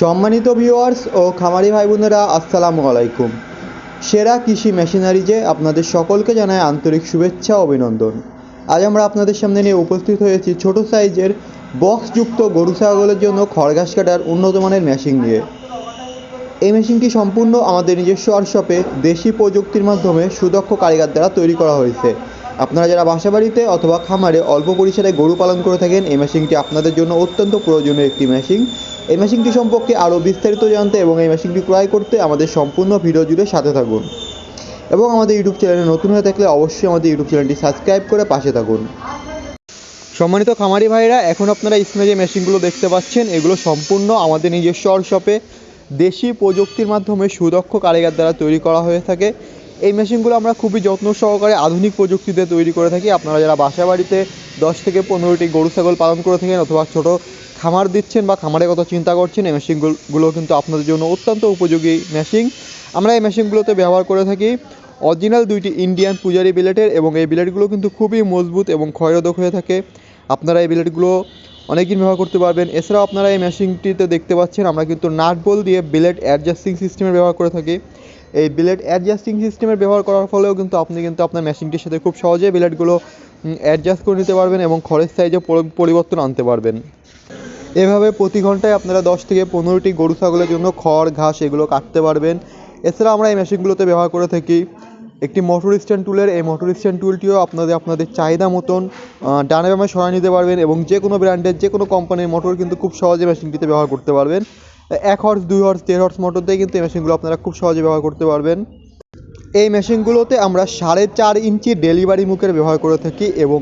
সম্মানিত ভিউয়ার্স ও খামারি ভাই বোনেরা আসসালামু আলাইকুম। সেরা কৃষি মেশিনারিজে আপনাদের সকলকে জানায় আন্তরিক শুভেচ্ছা, অভিনন্দন। আজ আমরা আপনাদের সামনে নিয়ে উপস্থিত হয়েছি ছোট সাইজের বক্সযুক্ত গরু ছাগলের জন্য খড়ঘাস কাটার উন্নত মানের মেশিন নিয়ে। এই মেশিনটি সম্পূর্ণ আমাদের নিজস্ব ওয়ার্কশপে দেশি প্রযুক্তির মাধ্যমে সুদক্ষ কারিগর দ্বারা তৈরি করা হয়েছে। আপনারা যারা বাসাবাড়িতে অথবা খামারে অল্প পরিসরে গরু পালন করে থাকেন, এই মেশিনটি আপনাদের জন্য অত্যন্ত প্রয়োজনীয় একটি মেশিন এই মেশিনটি সম্পর্কে আরও বিস্তারিত জানতে এবং এই মেশিনটি ক্রয় করতে আমাদের সম্পূর্ণ ভিডিও জুড়ে সাথে থাকুন। এবং আমাদের ইউটিউব চ্যানেলে নতুন হয়ে থাকলে অবশ্যই আমাদের ইউটিউব চ্যানেলটি সাবস্ক্রাইব করে পাশে থাকুন। সম্মানিত খামারি ভাইরা এখন আপনারা স্ক্রিনে যে মেশিনগুলো দেখতে পাচ্ছেন, এগুলো সম্পূর্ণ আমাদের নিজস্ব ওয়ার্কশপে দেশি প্রযুক্তির মাধ্যমে সুদক্ষ কারিগর দ্বারা তৈরি করা হয়ে থাকে। এই মেশিনগুলো আমরা খুবই যত্ন সহকারে আধুনিক প্রযুক্তিতে তৈরি করে থাকি। আপনারা যারা বাসা বাড়িতে দশ থেকে পনেরোটি গরু, ছাগল পালন করে থাকেন অথবা ছোট খামার দিচ্ছেন বা খামারের কথা চিন্তা করছেন, এই মেশিনগুলো কিন্তু আপনাদের জন্য অত্যন্ত উপযোগী মেশিন আমরা এই মেশিনগুলোতে ব্যবহার করে থাকি অরিজিনাল দুইটি ইন্ডিয়ান পূজারি বিলেটের এবং এই বিলেটগুলো কিন্তু খুবই মজবুত এবং ক্ষয়রোধক হয়ে থাকে। আপনারা এই বিলেটগুলো অনেকদিন ব্যবহার করতে পারবেন। এছাড়াও আপনারা এই মেশিনটিতে দেখতে পাচ্ছেন, আমরা কিন্তু নাট বল দিয়ে বিলেট অ্যাডজাস্টিং সিস্টেমের ব্যবহার করে থাকি। এই বিলেট অ্যাডজাস্টিং সিস্টেমের ব্যবহার করার ফলেও কিন্তু আপনি কিন্তু আপনার মেশিনটির সাথে খুব সহজে বিলেটগুলো অ্যাডজাস্ট করে নিতে পারবেন এবং খরচ সাইজে পরিবর্তন আনতে পারবেন। এভাবে প্রতি ঘন্টায় আপনারা দশ থেকে পনেরোটি গরু, ছাগলের জন্য খড়, ঘাস এগুলো কাটতে পারবেন। এছাড়া আমরা এই মেশিনগুলোতে ব্যবহার করে থাকি। একটি মোটর স্ট্যান্ড টুলের এই মোটর স্ট্যান্ড টুলটিও আপনাদের আপনাদের চাহিদা মতন ডানে বামে সরাই নিতে পারবেন এবং যে কোনো ব্র্যান্ডের যে কোনো কোম্পানির মোটর কিন্তু খুব সহজে মেশিনটিতে ব্যবহার করতে পারবেন। এক হর্স দুই হর্স দেড় হর্স মোটর দিয়ে কিন্তু এই মেশিনগুলো আপনারা খুব সহজে ব্যবহার করতে পারবেন। এই মেশিনগুলোতে আমরা সাড়ে চার ইঞ্চি ডেলিভারি মুখের ব্যবহার করে থাকি এবং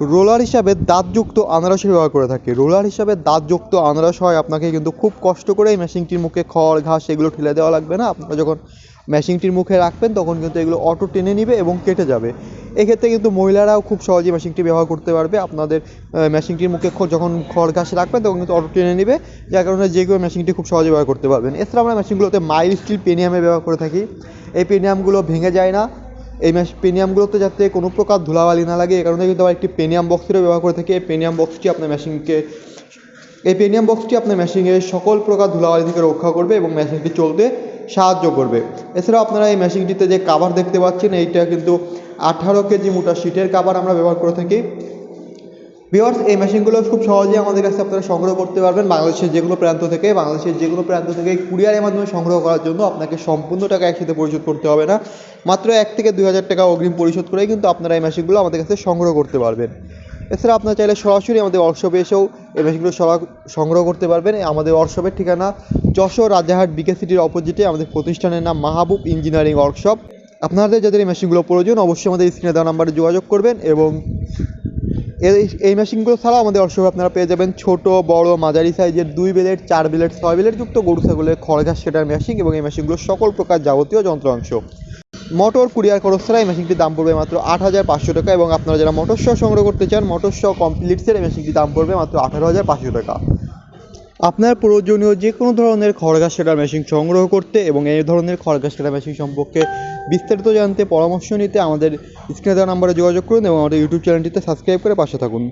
রোলার হিসাবে দাঁতযুক্ত আনারসের ব্যবহার করে থাকি। রোলার হিসাবে দাঁতযুক্ত আনারস হয়, আপনাকে কিন্তু খুব কষ্ট করে এই মেশিনটির মুখে খড়, ঘাস এগুলো ঠেলে দেওয়া লাগবে না। আপনারা যখন মেশিনটির মুখে রাখবেন, তখন কিন্তু এগুলো অটো টেনে নিবে এবং কেটে যাবে। এক্ষেত্রে কিন্তু মহিলারাও খুব সহজেই মেশিনটি ব্যবহার করতে পারবে। আপনাদের মেশিনটির মুখে যখন খড়, ঘাস রাখবেন, তখন কিন্তু অটো টেনে নিবে। যার কারণে যে কেউ মেশিনটি খুব সহজে ব্যবহার করতে পারবেন। এছাড়া আমরা মেশিনগুলোতে মাইল স্টিল পেনিয়ামে ব্যবহার করে থাকি। এই পেনিয়ামগুলো ভেঙে যায় না। এই ম্যাশ পেনিয়ামগুলোতে যাতে কোনো প্রকার ধুলাবালি না লাগে, এই কারণে কিন্তু আবার একটি পেনিয়াম বক্সেরও ব্যবহার করে থাকি। এই পেনিয়াম বক্সটি আপনার মেশিনকে, এই পেনিয়াম বক্সটি আপনার মেশিনের সকল প্রকার ধুলাবালি থেকে রক্ষা করবে এবং মেশিনটি চলতে সাহায্য করবে। এছাড়াও আপনারা এই মেশিনটিতে যে কাভার দেখতে পাচ্ছেন, এইটা কিন্তু আঠারো কেজি মোটা শীটের কাভার আমরা ব্যবহার করে থাকি। ভিওয়ার্স এই মেশিনগুলো খুব সহজেই আমাদের কাছে আপনারা সংগ্রহ করতে পারবেন বাংলাদেশের যে কোনো প্রান্ত থেকে। বাংলাদেশের যে কোনো প্রান্ত থেকে কুরিয়ারের মাধ্যমে সংগ্রহ করার জন্য আপনাকে সম্পূর্ণ টাকা একসাথে পরিশোধ করতে হবে না। মাত্র এক থেকে দুই হাজার টাকা অগ্রিম পরিশোধ করেই কিন্তু আপনারা এই মেশিনগুলো আমাদের কাছে সংগ্রহ করতে পারবেন। এছাড়া আপনারা চাইলে সরাসরি আমাদের ওয়ার্কশপে এসেও এই মেশিনগুলো সংগ্রহ করতে পারবেন। আমাদের ওয়ার্কশপের ঠিকানা যশোর রাজাহাট বিকে সিটির অপোজিটে আমাদের প্রতিষ্ঠানের নাম মাহবুব ইঞ্জিনিয়ারিং ওয়ার্কশপ আপনাদের যাদের এই মেশিনগুলো প্রয়োজন, অবশ্যই আমাদের স্ক্রিনে দেওয়া নাম্বারে যোগাযোগ করবেন এবং এই মেশিনগুলো ছাড়াও আমাদের অবশ্যই আপনারা পেয়ে যাবেন ছোট, বড়, মাঝারি সাইজের দুই বেলেট চার বেলেট ছয় বেলেট যুক্ত গরু ছাগলের খড়ঘাস সেটার মেশিন এবং এই মেশিনগুলো সকল প্রকার যাবতীয় যন্ত্রাংশ। মোটর কুরিয়ার খরচ ছাড়া এই মেশিনটির দাম পড়বে মাত্র আট হাজার পাঁচশো টাকা এবং আপনারা যারা মোটর সহ সংগ্রহ করতে চান মোটর সহ কমপ্লিটসের এই মেশিনটির দাম পড়বে মাত্র আঠারো হাজার পাঁচশো টাকা। আপনার প্রয়োজনীয় যে কোনো ধরনের খড়গা সেটার মেশিন সংগ্রহ করতে এবং এই ধরনের খড়গা সেটার মেশিন সম্পর্কে বিস্তারিত জানতে পরামর্শ নিতে আমাদের স্ক্রিনে দেওয়া নাম্বারে যোগাযোগ করুন এবং আমাদের ইউটিউব চ্যানেলটিতে সাবস্ক্রাইব করে পাশে থাকুন।